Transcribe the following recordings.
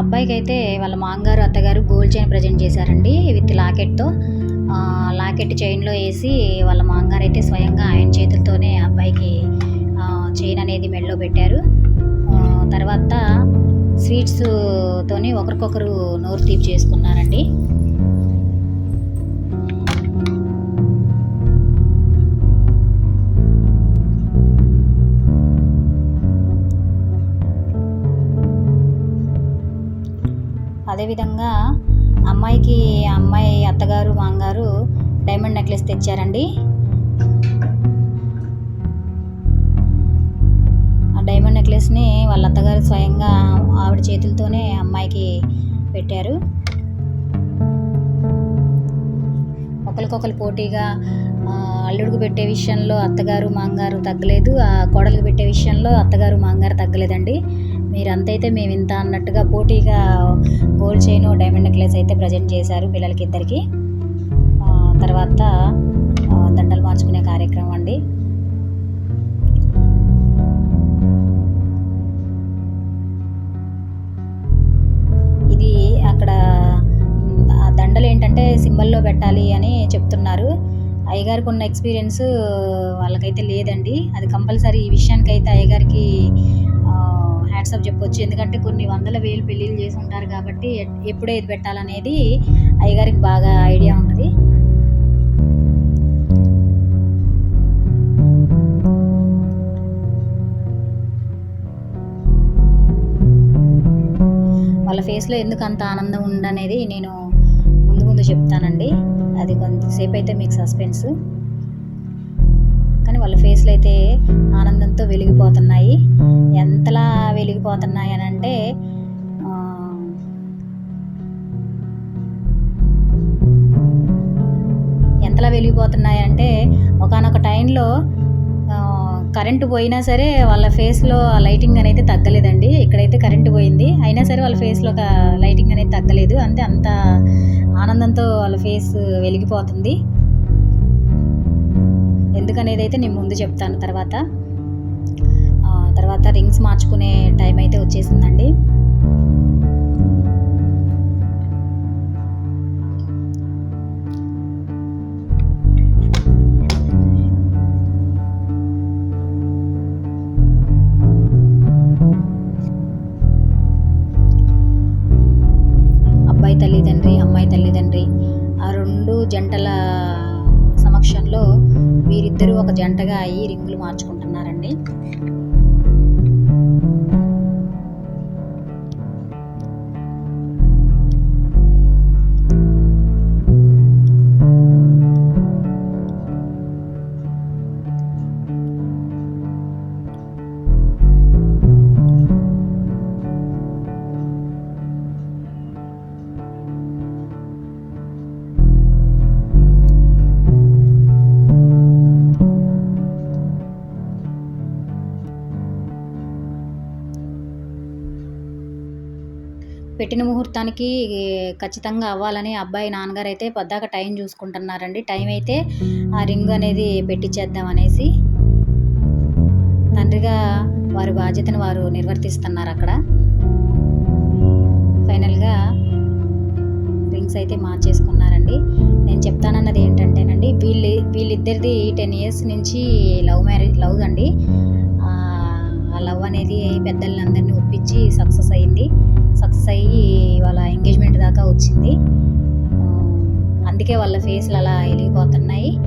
అబ్బాయికి అయితే వాళ్ళ మామగారు అత్తగారు గోల్డ్ చైన్ ప్రజెంట్ చేశారండి విత్ లాకెట్తో. లాకెట్ చైన్లో వేసి వాళ్ళ మామగారు అయితే స్వయంగా ఆయన చేతులతోనే అబ్బాయికి చైన్ అనేది మెడలో పెట్టారు. తర్వాత స్వీట్స్తోని ఒకరికొకరు నోరు తీపి చేసుకున్నారండి. అదేవిధంగా అమ్మాయికి అమ్మాయి అత్తగారు మామగారు డైమండ్ నెక్లెస్ తెచ్చారండి. ఆ డైమండ్ నెక్లెస్ని వాళ్ళ అత్తగారు స్వయంగా ఆవిడ చేతులతోనే అమ్మాయికి పెట్టారు. ఒకరికొకరు పోటీగా అల్లుడికి పెట్టే విషయంలో అత్తగారు మాంగారు తగ్గలేదు. ఆ కోడలికి పెట్టే విషయంలో అత్తగారు మాంగారు తగ్గలేదండి. మీరు అయితే మేము ఇంత అన్నట్టుగా పోటీగా గోల్డ్ చైన్ డైమండ్ నెక్లెస్ అయితే ప్రజెంట్ చేశారు పిల్లలకి ఇద్దరికి తర్వాత దండలు మార్చుకునే కార్యక్రమం అండి. ఇది అక్కడ దండలు ఏంటంటే సింబల్లో పెట్టాలి అని చెప్తున్నారు. అయ్యగారికి ఉన్న ఎక్స్పీరియన్స్ వాళ్ళకైతే లేదండి. అది కంపల్సరీ ఈ విషయానికైతే అయ్యగారికి హ్యాట్సప్ చెప్పొచ్చు. ఎందుకంటే కొన్ని వందల వేలు పెళ్ళిళ్ళు చేసి ఉంటారు కాబట్టి ఎప్పుడు ఏది పెట్టాలనేది అయ్యగారికి బాగా ఐడియా ఉంటుంది. వాళ్ళ ఫేస్లో ఎందుకు అంత ఆనందం ఉందనేది నేను ముందు ముందు చెప్తానండి. అది కొంతసేపు అయితే మీకు సస్పెన్స్. కానీ వాళ్ళ ఫేస్లు అయితే ఆనందంతో వెలిగిపోతున్నాయి. ఎంతలా వెలిగిపోతున్నాయి అని అంటే ఎంతలా వెలిగిపోతున్నాయి అంటే ఒకనొక టైంలో కరెంటు పోయినా సరే వాళ్ళ ఫేస్లో లైటింగ్ అనేది తగ్గలేదండి. ఇక్కడైతే కరెంటు పోయింది. అయినా సరే వాళ్ళ ఫేస్లో ఒక లైటింగ్ అనేది తగ్గలేదు. అంతే అంత ఆనందంతో వాళ్ళ ఫేస్ వెలిగిపోతుంది. ఎందుకనేది అయితే నేను ముందు చెప్తాను. తర్వాత తర్వాత రింగ్స్ మార్చుకునే టైం అయితే వచ్చేసిందండి. అబ్బాయి తల్లిదండ్రి అమ్మాయి తల్లిదండ్రి ఆ రెండు జంటల వీరిద్దరూ ఒక జంటగా అయ్యి రింగులు మార్చుకుంటున్నారండి. పెట్టిన ముహూర్తానికి ఖచ్చితంగా అవ్వాలని అబ్బాయి నాన్నగారు అయితే పద్దాక టైం చూసుకుంటున్నారండి. టైం అయితే ఆ రింగ్ అనేది పెట్టించేద్దాం అనేసి తండ్రిగా వారి బాధ్యతను వారు నిర్వర్తిస్తున్నారు అక్కడ. ఫైనల్గా రింగ్స్ అయితే మార్చేసుకున్నారండి. నేను చెప్తానన్నది ఏంటంటేనండి వీళ్ళు వీళ్ళిద్దరిది టెన్ ఇయర్స్ నుంచి లవ్ మ్యారేజ్ లవ్ అండి. లవ్ అనేది పెద్దల్ని అందరినీ ఒప్పించి సక్సెస్ అయింది. సక్సెస్ అయ్యి వాళ్ళ ఎంగేజ్మెంట్ దాకా వచ్చింది. అందుకే వాళ్ళ ఫేస్లు అలా వెలిగిపోతున్నాయి.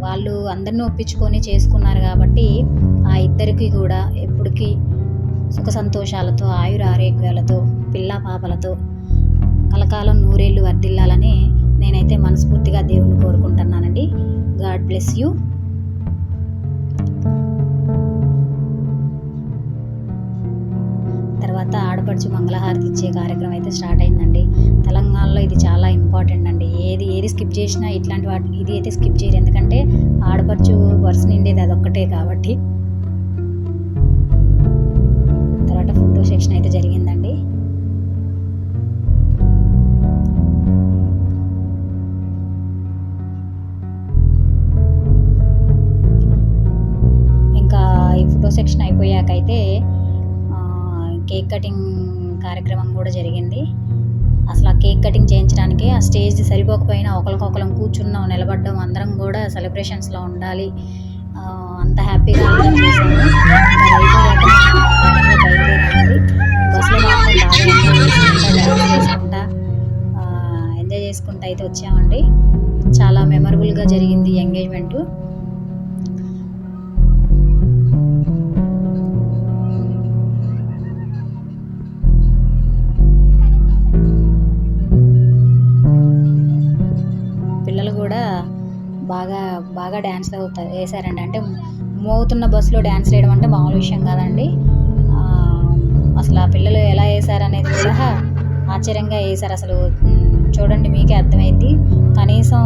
వాళ్ళు అందరినీ ఒప్పించుకొని చేసుకున్నారు కాబట్టి ఆ ఇద్దరికి కూడా ఎప్పటికీ సుఖ సంతోషాలతో ఆయుర ఆరోగ్యాలతో పిల్ల పాపలతో కలకాలం నూరేళ్ళు వర్ధిల్లాలని నేనైతే మనస్ఫూర్తిగా దేవుణ్ణి కోరుకుంటున్నానండి. God bless you. తర్వాత మంగళహారతి ఇచ్చే కార్యక్రమం అయితే స్టార్ట్ అయిందండి. తెలంగాణలో ఇది చాలా ఇంపార్టెంట్ అండి. ఏది ఏది స్కిప్ చేసినా ఇట్లాంటి వాటి ఇది అయితే స్కిప్ చేయరు. ఎందుకంటే ఆడపడుచు వరుస నిండేది అదొక్కటే కాబట్టి. తర్వాత ఫోటో సెక్షన్ అయితే జరిగిందండి. ఇంకా ఈ ఫోటో సెక్షన్ అయిపోయాకైతే కేక్ కటింగ్ కార్యక్రమం కూడా జరిగింది. అసలు ఆ కేక్ కటింగ్ చేయించడానికి ఆ స్టేజ్ సరిపోకపోయినా ఒకరికొకరం కూర్చున్నాం నిలబడ్డం అందరం కూడా సెలబ్రేషన్స్లో ఉండాలి. అంత హ్యాపీగా అందరం చేసాము. బస్సులో ఎంజాయ్ చేసుకుంటా ఎంజాయ్ చేసుకుంటా అయితే వచ్చామండి. చాలా మెమరబుల్గా జరిగింది ఎంగేజ్మెంటు బాగా బాగా డ్యాన్స్ అవుతారు వేసారండి అంటే మోగుతున్న బస్సులో డ్యాన్స్ వేయడం అంటే మామూలు విషయం కాదండి. అసలు ఆ పిల్లలు ఎలా వేసారనేది కూడా ఆశ్చర్యంగా వేసారు అసలు చూడండి మీకే అర్థమైంది కనీసం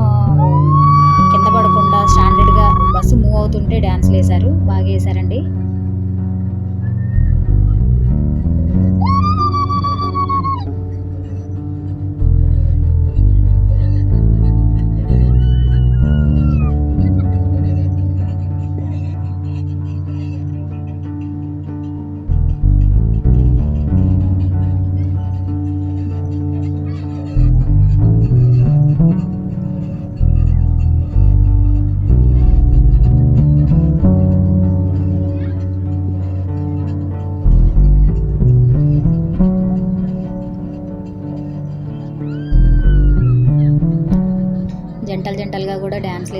జంటలు జంటలుగా కూడా డ్యాన్స్లు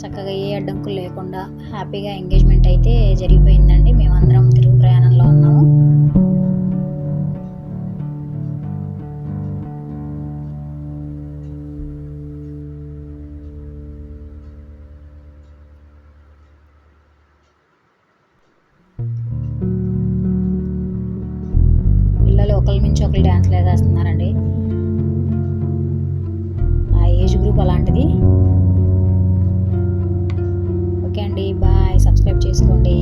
చక్కగా ఏ అడ్డంకులు లేకుండా హ్యాపీగా ఎంగేజ్మెంట్ అయితే జరిగిపోయిందండి. పిల్లలు ఒకరి నుంచి ఒకరు డ్యాన్స్లు వేసేస్తున్నారండి. ఆ ఏజ్ గ్రూప్ అలాంటిది. ఓకే అండి బాయ్ సబ్స్క్రైబ్ చేసుకోండి.